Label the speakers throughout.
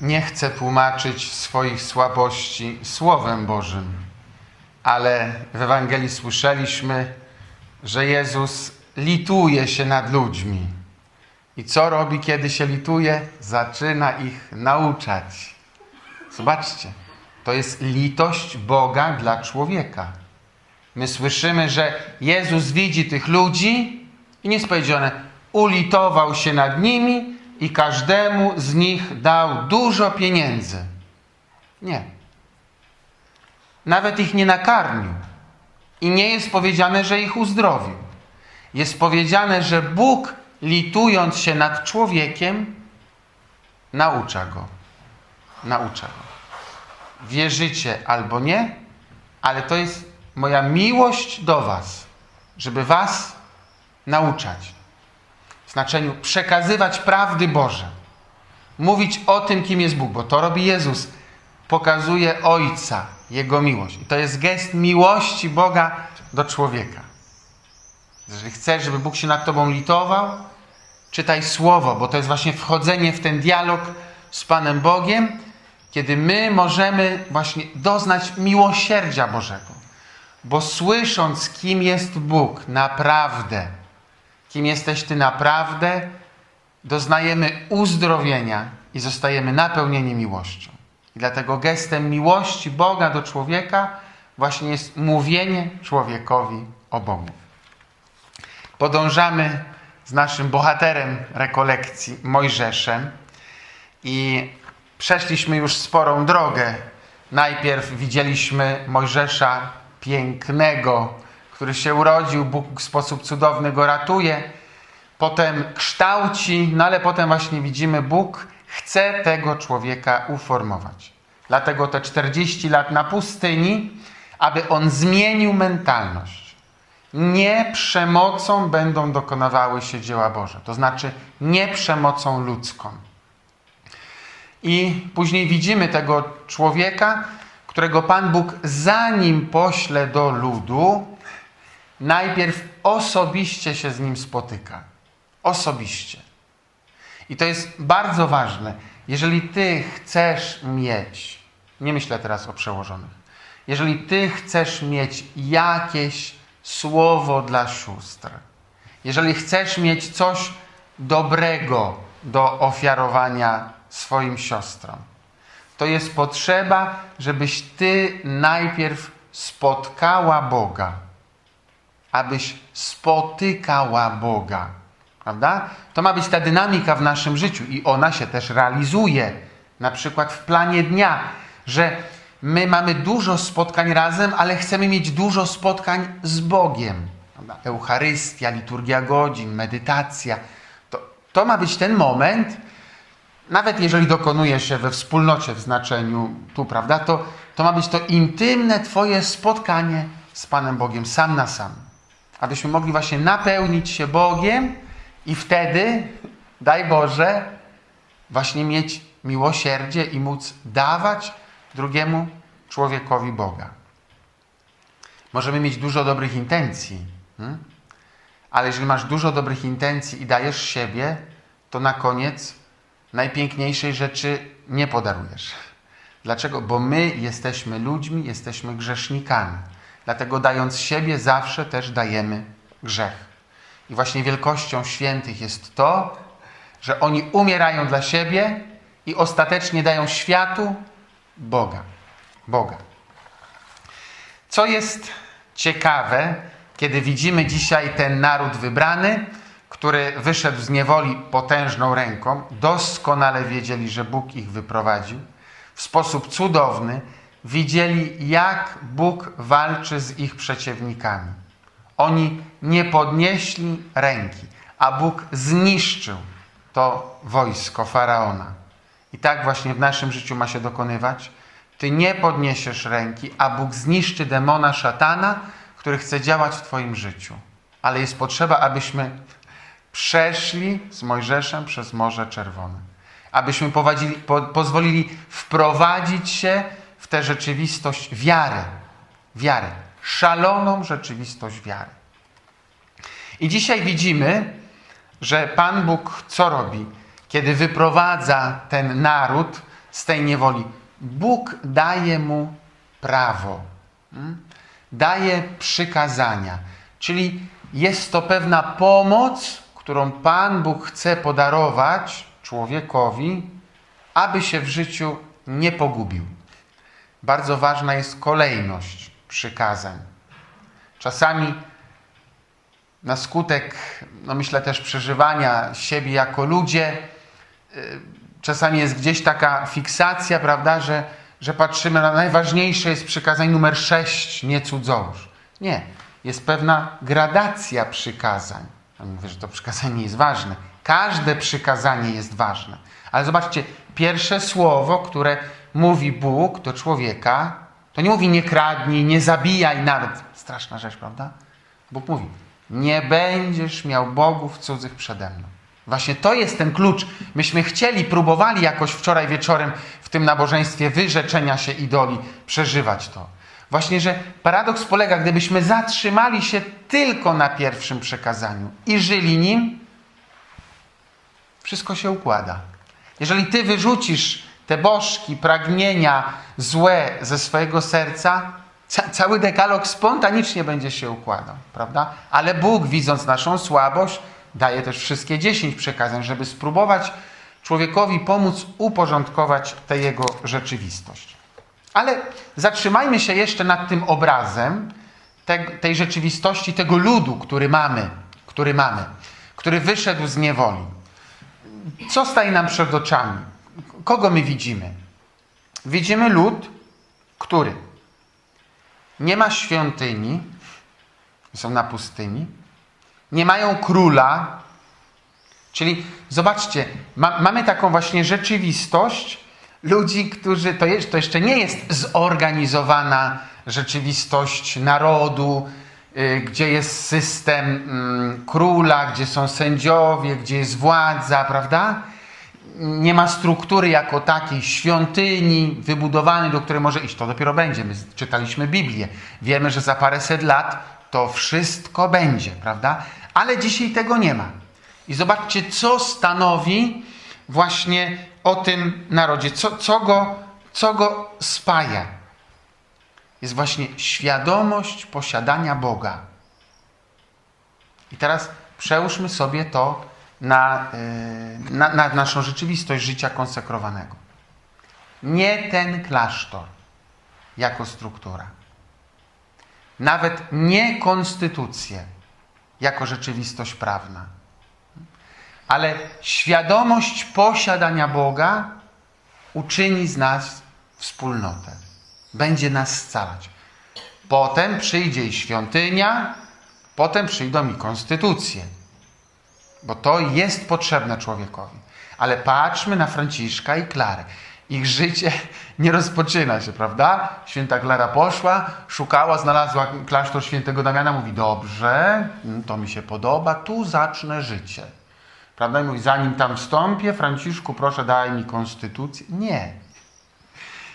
Speaker 1: nie chce tłumaczyć swoich słabości Słowem Bożym, ale w Ewangelii słyszeliśmy, że Jezus lituje się nad ludźmi. I co robi, kiedy się lituje? Zaczyna ich nauczać. Zobaczcie, to jest litość Boga dla człowieka. My słyszymy, że Jezus widzi tych ludzi i nie jest ulitował się nad nimi i każdemu z nich dał dużo pieniędzy. Nie. Nawet ich nie nakarmił. I nie jest powiedziane, że ich uzdrowił. Jest powiedziane, że Bóg, litując się nad człowiekiem, naucza go. Naucza go. Wierzycie albo nie, ale to jest moja miłość do Was, żeby Was nauczać. Znaczeniu przekazywać prawdy Boże. Mówić o tym, kim jest Bóg, bo to robi Jezus. Pokazuje Ojca, Jego miłość. I to jest gest miłości Boga do człowieka. Jeżeli chcesz, żeby Bóg się nad Tobą litował, czytaj Słowo, bo to jest właśnie wchodzenie w ten dialog z Panem Bogiem, kiedy my możemy właśnie doznać miłosierdzia Bożego. Bo słysząc, kim jest Bóg naprawdę, kim jesteś Ty naprawdę, doznajemy uzdrowienia i zostajemy napełnieni miłością. I dlatego gestem miłości Boga do człowieka właśnie jest mówienie człowiekowi o Bogu. Podążamy z naszym bohaterem rekolekcji, Mojżeszem, i przeszliśmy już sporą drogę. Najpierw widzieliśmy Mojżesza pięknego, który się urodził, Bóg w sposób cudowny go ratuje, potem kształci, no ale potem właśnie widzimy, Bóg chce tego człowieka uformować. Dlatego te 40 lat na pustyni, aby on zmienił mentalność. Nie przemocą będą dokonywały się dzieła Boże, to znaczy nie przemocą ludzką. I później widzimy tego człowieka, którego Pan Bóg, zanim pośle do ludu, najpierw osobiście się z nim spotyka. Osobiście. I to jest bardzo ważne. Jeżeli ty chcesz mieć, nie myślę teraz o przełożonych, jeżeli ty chcesz mieć jakieś słowo dla sióstr, jeżeli chcesz mieć coś dobrego do ofiarowania swoim siostrom, to jest potrzeba, żebyś ty najpierw spotkała Boga, abyś spotykała Boga. Prawda? To ma być ta dynamika w naszym życiu i ona się też realizuje. Na przykład w planie dnia, że my mamy dużo spotkań razem, ale chcemy mieć dużo spotkań z Bogiem. Eucharystia, liturgia godzin, medytacja. To, to ma być ten moment, nawet jeżeli dokonuje się we wspólnocie w znaczeniu tu, prawda, to, to ma być to intymne Twoje spotkanie z Panem Bogiem, sam na sam. Abyśmy mogli właśnie napełnić się Bogiem i wtedy, daj Boże, właśnie mieć miłosierdzie i móc dawać drugiemu człowiekowi Boga. Możemy mieć dużo dobrych intencji, hmm? ale jeżeli masz dużo dobrych intencji i dajesz siebie, to na koniec najpiękniejszej rzeczy nie podarujesz. Dlaczego? Bo my jesteśmy ludźmi, jesteśmy grzesznikami. Dlatego dając siebie zawsze też dajemy grzech. I właśnie wielkością świętych jest to, że oni umierają dla siebie i ostatecznie dają światu Boga. Boga. Co jest ciekawe, kiedy widzimy dzisiaj ten naród wybrany, który wyszedł z niewoli potężną ręką, doskonale wiedzieli, że Bóg ich wyprowadził. W sposób cudowny widzieli, jak Bóg walczy z ich przeciwnikami. Oni nie podnieśli ręki, a Bóg zniszczył to wojsko faraona. I tak właśnie w naszym życiu ma się dokonywać. Ty nie podniesiesz ręki, a Bóg zniszczy demona szatana, który chce działać w Twoim życiu. Ale jest potrzeba, abyśmy przeszli z Mojżeszem przez Morze Czerwone. Abyśmy po, pozwolili wprowadzić się w tę rzeczywistość wiary. Wiary. Szaloną rzeczywistość wiary. I dzisiaj widzimy, że Pan Bóg co robi? Kiedy wyprowadza ten naród z tej niewoli. Bóg daje mu prawo, mm? daje przykazania, czyli jest to pewna pomoc, którą Pan Bóg chce podarować człowiekowi, aby się w życiu nie pogubił. Bardzo ważna jest kolejność przykazań. Czasami na skutek, no myślę też przeżywania siebie jako ludzie, y, czasami jest gdzieś taka fiksacja, prawda, że, że patrzymy na najważniejsze jest przykazań numer 6, nie cudzołóż. Nie, jest pewna gradacja przykazań. Ja mówię, że to przykazanie nie jest ważne. Każde przykazanie jest ważne. Ale zobaczcie, pierwsze słowo, które mówi Bóg do człowieka, to nie mówi nie kradnij, nie zabijaj nawet. Straszna rzecz, prawda? Bóg mówi, nie będziesz miał bogów cudzych przede mną. Właśnie to jest ten klucz. Myśmy chcieli, próbowali jakoś wczoraj wieczorem w tym nabożeństwie wyrzeczenia się idoli przeżywać to. Właśnie, że paradoks polega, gdybyśmy zatrzymali się tylko na pierwszym przekazaniu i żyli nim, wszystko się układa. Jeżeli ty wyrzucisz te bożki, pragnienia złe ze swojego serca, ca cały dekalog spontanicznie będzie się układał, prawda? Ale Bóg, widząc naszą słabość, daje też wszystkie dziesięć przekazań, żeby spróbować człowiekowi pomóc uporządkować tę jego rzeczywistość. Ale zatrzymajmy się jeszcze nad tym obrazem te, tej rzeczywistości, tego ludu, który mamy, który mamy, który wyszedł z niewoli. Co staje nam przed oczami? Kogo my widzimy? Widzimy lud, który nie ma świątyni, są na pustyni, nie mają króla, czyli zobaczcie, ma, mamy taką właśnie rzeczywistość ludzi, którzy, to, jest, to jeszcze nie jest zorganizowana rzeczywistość narodu, gdzie jest system mm, króla, gdzie są sędziowie, gdzie jest władza, prawda? Nie ma struktury jako takiej świątyni wybudowanej, do której może iść. To dopiero będzie. My czytaliśmy Biblię. Wiemy, że za paręset lat to wszystko będzie, prawda? Ale dzisiaj tego nie ma. I zobaczcie, co stanowi właśnie o tym narodzie, co, co, go, co go spaja. Jest właśnie świadomość posiadania Boga. I teraz przełóżmy sobie to na, yy, na, na naszą rzeczywistość życia konsekrowanego. Nie ten klasztor jako struktura. Nawet nie konstytucję jako rzeczywistość prawna. Ale świadomość posiadania Boga uczyni z nas wspólnotę. Będzie nas scalać. Potem przyjdzie i świątynia, potem przyjdą i konstytucje. Bo to jest potrzebne człowiekowi. Ale patrzmy na Franciszka i Klarę. Ich życie nie rozpoczyna się, prawda? Święta Klara poszła, szukała, znalazła klasztor świętego Damiana, mówi, dobrze, to mi się podoba, tu zacznę życie. Prawda? I mówi, zanim tam wstąpię, Franciszku, proszę daj mi konstytucję. Nie.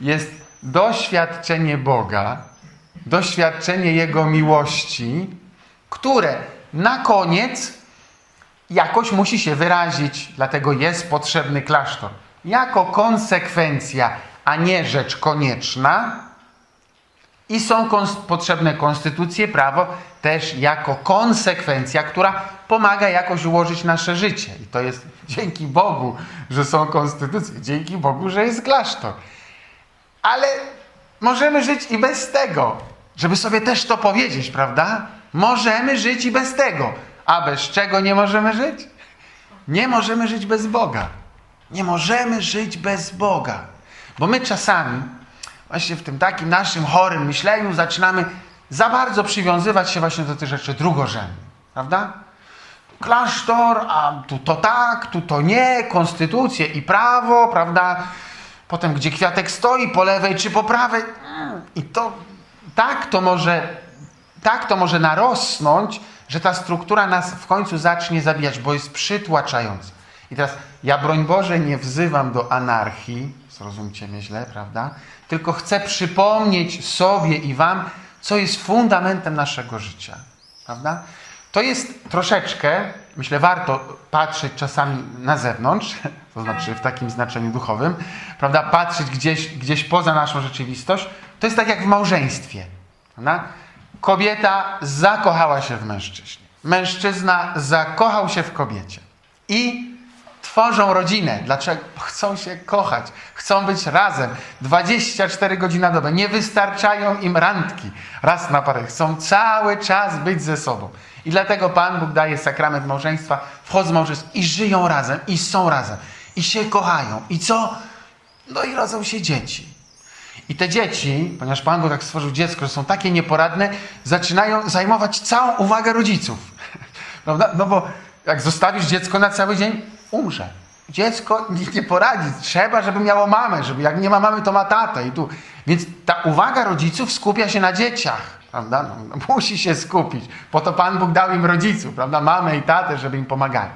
Speaker 1: Jest doświadczenie Boga, doświadczenie Jego miłości, które na koniec jakoś musi się wyrazić, dlatego jest potrzebny klasztor. Jako konsekwencja, a nie rzecz konieczna. I są potrzebne konstytucje, prawo też jako konsekwencja, która pomaga jakoś ułożyć nasze życie. I to jest dzięki Bogu, że są konstytucje, dzięki Bogu, że jest klasztor. Ale możemy żyć i bez tego, żeby sobie też to powiedzieć, prawda? Możemy żyć i bez tego. A bez czego nie możemy żyć? Nie możemy żyć bez Boga. Nie możemy żyć bez Boga. Bo my czasami, właśnie w tym takim naszym chorym myśleniu, zaczynamy za bardzo przywiązywać się właśnie do tych rzeczy drugorzędnych. Prawda? Klasztor, a tu to tak, tu to nie, konstytucję i prawo, prawda? Potem gdzie kwiatek stoi, po lewej czy po prawej. I to tak to może, tak to może narosnąć, że ta struktura nas w końcu zacznie zabijać, bo jest przytłaczająca. I teraz ja, broń Boże, nie wzywam do anarchii, zrozumcie mnie źle, prawda? Tylko chcę przypomnieć sobie i Wam, co jest fundamentem naszego życia, prawda? To jest troszeczkę, myślę, warto patrzeć czasami na zewnątrz, to znaczy w takim znaczeniu duchowym, prawda? Patrzeć gdzieś, gdzieś poza naszą rzeczywistość. To jest tak jak w małżeństwie. Prawda? Kobieta zakochała się w mężczyźnie. Mężczyzna zakochał się w kobiecie. I tworzą rodzinę. Dlaczego? Chcą się kochać, chcą być razem 24 godziny na dobę. Nie wystarczają im randki raz na parę. Chcą cały czas być ze sobą. I dlatego Pan Bóg daje sakrament małżeństwa, wchodzą małżeństwo i żyją razem, i są razem, i się kochają. I co? No i rodzą się dzieci. I te dzieci, ponieważ Pan Bóg tak stworzył dziecko, że są takie nieporadne, zaczynają zajmować całą uwagę rodziców. Prawda? No bo jak zostawisz dziecko na cały dzień, umrze. Dziecko nie, nie poradzi. Trzeba, żeby miało mamę, żeby jak nie ma mamy, to ma tatę. I tu. Więc ta uwaga rodziców skupia się na dzieciach. Prawda? No, no, musi się skupić. Po to Pan Bóg dał im rodziców, prawda? Mamę i tatę, żeby im pomagali.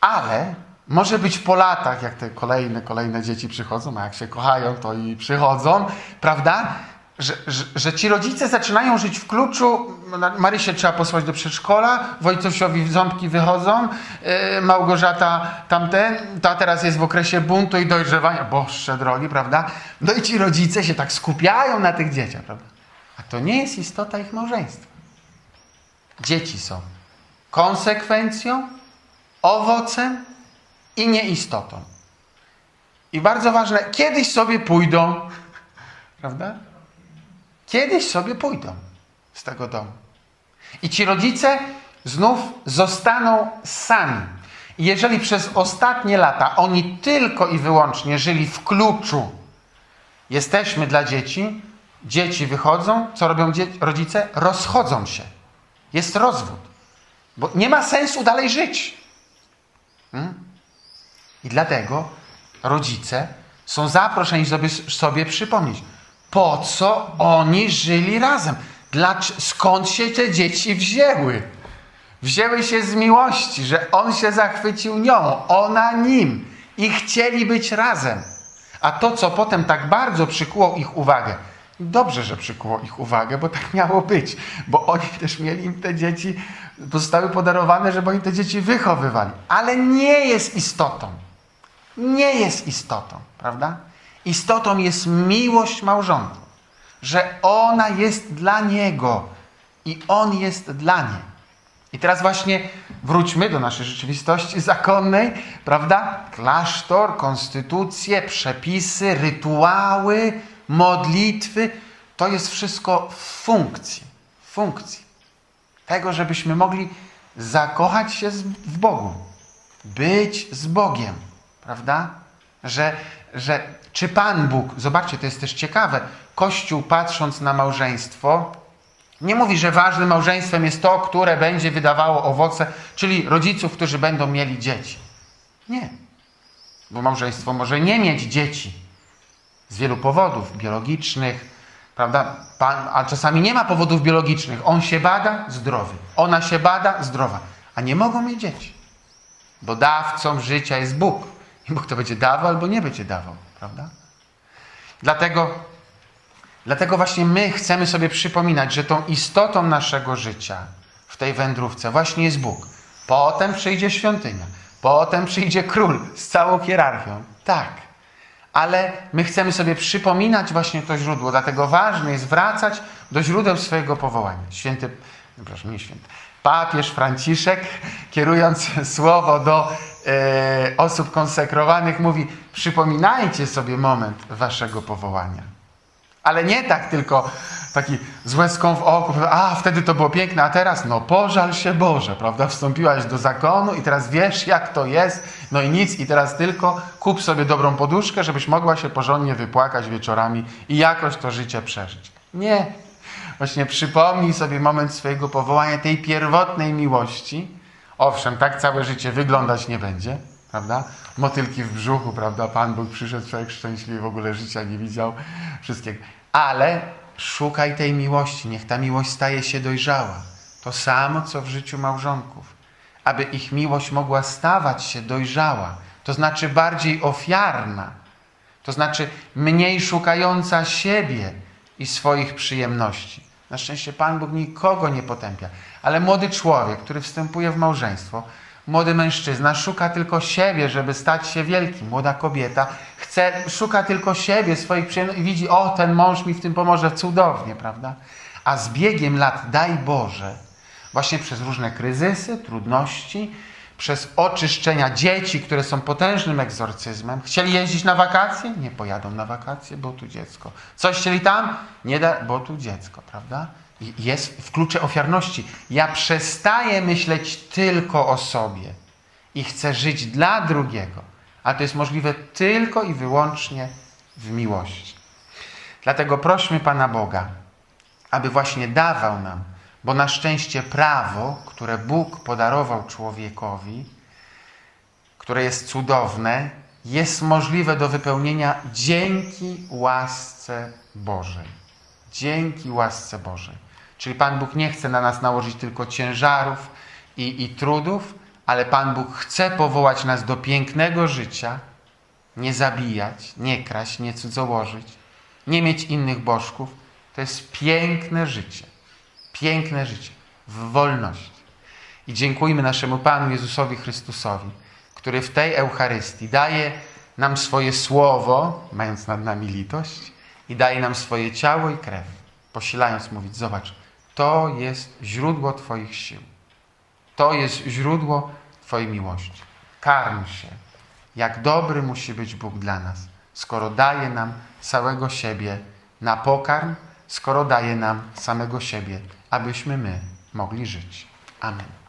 Speaker 1: Ale może być po latach, jak te kolejne, kolejne dzieci przychodzą, a jak się kochają, to i przychodzą, prawda? Że, że, ci rodzice zaczynają żyć w kluczu. Marysię trzeba posłać do przedszkola, Wojcosiowi ząbki wychodzą, yy, Małgorzata tamten, ta teraz jest w okresie buntu i dojrzewania. Boże drogi, prawda? No i ci rodzice się tak skupiają na tych dzieciach, prawda? A to nie jest istota ich małżeństwa. Dzieci są konsekwencją, owocem i nieistotą. I bardzo ważne, kiedyś sobie pójdą, prawda? Kiedyś sobie pójdą z tego domu. I ci rodzice znów zostaną sami. I jeżeli przez ostatnie lata oni tylko i wyłącznie żyli w kluczu, jesteśmy dla dzieci, dzieci wychodzą, co robią rodzice? Rozchodzą się. Jest rozwód. Bo nie ma sensu dalej żyć. Hmm? I dlatego rodzice są zaproszeni, żeby sobie przypomnieć, po co oni żyli razem. Dlacz, skąd się te dzieci wzięły? Wzięły się z miłości, że on się zachwycił nią, ona nim i chcieli być razem. A to, co potem tak bardzo przykuło ich uwagę, dobrze, że przykuło ich uwagę, bo tak miało być, bo oni też mieli im te dzieci, zostały podarowane, żeby oni te dzieci wychowywali. Ale nie jest istotą. Nie jest istotą, prawda? Istotą jest miłość małżonka, że ona jest dla niego i on jest dla niej. I teraz właśnie wróćmy do naszej rzeczywistości zakonnej, prawda? Klasztor, konstytucje, przepisy, rytuały, modlitwy to jest wszystko w funkcji, w funkcji tego, żebyśmy mogli zakochać się w Bogu, być z Bogiem, prawda? Że, że czy Pan Bóg, zobaczcie, to jest też ciekawe, Kościół patrząc na małżeństwo, nie mówi, że ważnym małżeństwem jest to, które będzie wydawało owoce, czyli rodziców, którzy będą mieli dzieci. Nie. Bo małżeństwo może nie mieć dzieci z wielu powodów biologicznych, prawda? Pan, a czasami nie ma powodów biologicznych. On się bada, zdrowy. Ona się bada, zdrowa. A nie mogą mieć dzieci. Bo dawcą życia jest Bóg. I Bóg to będzie dawał albo nie będzie dawał, prawda? Dlatego Dlatego właśnie my chcemy sobie przypominać, że tą istotą naszego życia w tej wędrówce właśnie jest Bóg. Potem przyjdzie świątynia, potem przyjdzie król z całą hierarchią. Tak. Ale my chcemy sobie przypominać właśnie to źródło, dlatego ważne jest wracać do źródeł swojego powołania. Święty, przepraszam, nie święty, papież Franciszek, kierując słowo do e, osób konsekrowanych, mówi: Przypominajcie sobie moment waszego powołania. Ale nie tak tylko taki z łezką w oku, a wtedy to było piękne, a teraz no pożal się Boże, prawda? Wstąpiłaś do zakonu i teraz wiesz jak to jest, no i nic i teraz tylko kup sobie dobrą poduszkę, żebyś mogła się porządnie wypłakać wieczorami i jakoś to życie przeżyć. Nie. Właśnie przypomnij sobie moment swojego powołania, tej pierwotnej miłości. Owszem, tak całe życie wyglądać nie będzie, prawda? Motylki w brzuchu, prawda? Pan Bóg przyszedł, człowiek szczęśliwy, w ogóle życia nie widział, wszystkiego. Ale szukaj tej miłości, niech ta miłość staje się dojrzała. To samo, co w życiu małżonków. Aby ich miłość mogła stawać się dojrzała, to znaczy bardziej ofiarna, to znaczy mniej szukająca siebie i swoich przyjemności, Na szczęście Pan Bóg nikogo nie potępia. Ale młody człowiek, który wstępuje w małżeństwo, młody mężczyzna szuka tylko siebie, żeby stać się wielkim. Młoda kobieta chce, szuka tylko siebie, swoich przyjemności i widzi, o, ten mąż mi w tym pomoże cudownie, prawda? A z biegiem lat, daj Boże, właśnie przez różne kryzysy, trudności, przez oczyszczenia dzieci, które są potężnym egzorcyzmem. Chcieli jeździć na wakacje? Nie pojadą na wakacje, bo tu dziecko. Coś chcieli tam? Nie da, bo tu dziecko, prawda? I jest w klucze ofiarności. Ja przestaję myśleć tylko o sobie i chcę żyć dla drugiego. A to jest możliwe tylko i wyłącznie w miłości. Dlatego prośmy Pana Boga, aby właśnie dawał nam, bo na szczęście prawo, które Bóg podarował człowiekowi, które jest cudowne, jest możliwe do wypełnienia dzięki łasce Bożej. Dzięki łasce Bożej. Czyli Pan Bóg nie chce na nas nałożyć tylko ciężarów i, i trudów, ale Pan Bóg chce powołać nas do pięknego życia, nie zabijać, nie kraść, nie cudzołożyć, nie mieć innych bożków. To jest piękne życie. Piękne życie w wolności. I dziękujmy naszemu Panu Jezusowi Chrystusowi, który w tej Eucharystii daje nam swoje słowo, mając nad nami litość, i daje nam swoje ciało i krew, posilając mówić: Zobacz, to jest źródło Twoich sił. To jest źródło Twojej miłości. Karm się. Jak dobry musi być Bóg dla nas, skoro daje nam całego siebie na pokarm, skoro daje nam samego siebie, abyśmy my mogli żyć. Amen.